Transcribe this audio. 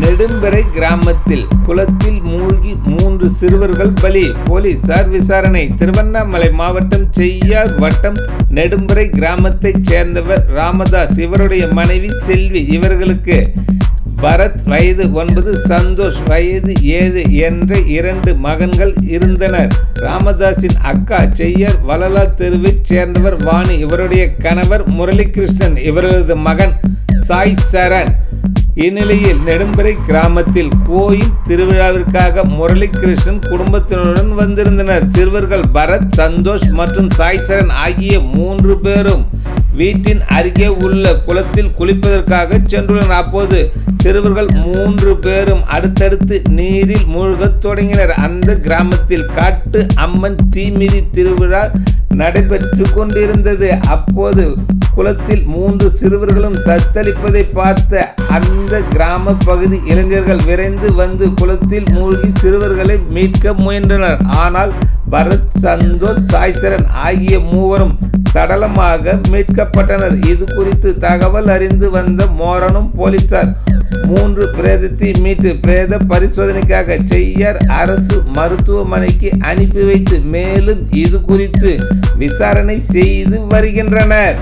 நெடும்பறை கிராமத்தில் குளத்தில் மூழ்கி மூன்று சிறுவர்கள் பலி. போலீசார் விசாரணை. திருவண்ணாமலை மாவட்டம் செய்யார் வட்டம் நெடும்பறை கிராமத்தைச் சேர்ந்தவர் ராமதாஸ். இவருடைய மனைவி செல்வி. இவர்களுக்கு பரத் வயது ஒன்பது சந்தோஷ் வயது ஏழு என்ற இரண்டு மகன்கள் இருந்தனர். ராமதாஸின் அக்கா செய்யர் வளலால் தெருவைச் சேர்ந்தவர் வாணி. இவருடைய கணவர் முரளிகிருஷ்ணன். இவரது மகன் சாய் சரண் இந்நிலையில் நெடும்பறை கிராமத்தில் கோயில் திருவிழாவிற்காக முரளிகிருஷ்ணன் குடும்பத்தினருடன் வந்திருந்தனர். சிறுவர்கள் பரத் சந்தோஷ் மற்றும் சாய்சரன் ஆகிய மூன்று பேரும் வீட்டின் அருகே உள்ள குளத்தில் குளிப்பதற்காக சென்றுள்ளனர். அப்போது சிறுவர்கள் மூன்று பேரும் அடுத்தடுத்து நீரில் மூழ்கத் தொடங்கினர். அந்த கிராமத்தில் காட்டு அம்மன் தீமிதி திருவிழா நடைபெற்று கொண்டிருந்தது. அப்போது குளத்தில் மூன்று சிறுவர்களும் தத்தளிப்பதை பார்த்த அந்த கிராம பகுதி இளைஞர்கள் விரைந்து வந்து குளத்தில் மூழ்கி சிறுவர்களை மீட்க முயன்றனர். ஆனால் பரத் சந்தோஷ் சாய்சரன் ஆகிய மூவரும் சடலமாக மீட்கப்பட்டனர். இது குறித்து தகவல் அறிந்து வந்த மோரனும் போலீசார் மூன்று பிரேதத்தை மீட்டு பிரேத பரிசோதனைக்காக செய்யார் அரசு மருத்துவமனைக்கு அனுப்பி வைத்து மேலும் இது குறித்து விசாரணை செய்து வருகின்றனர்.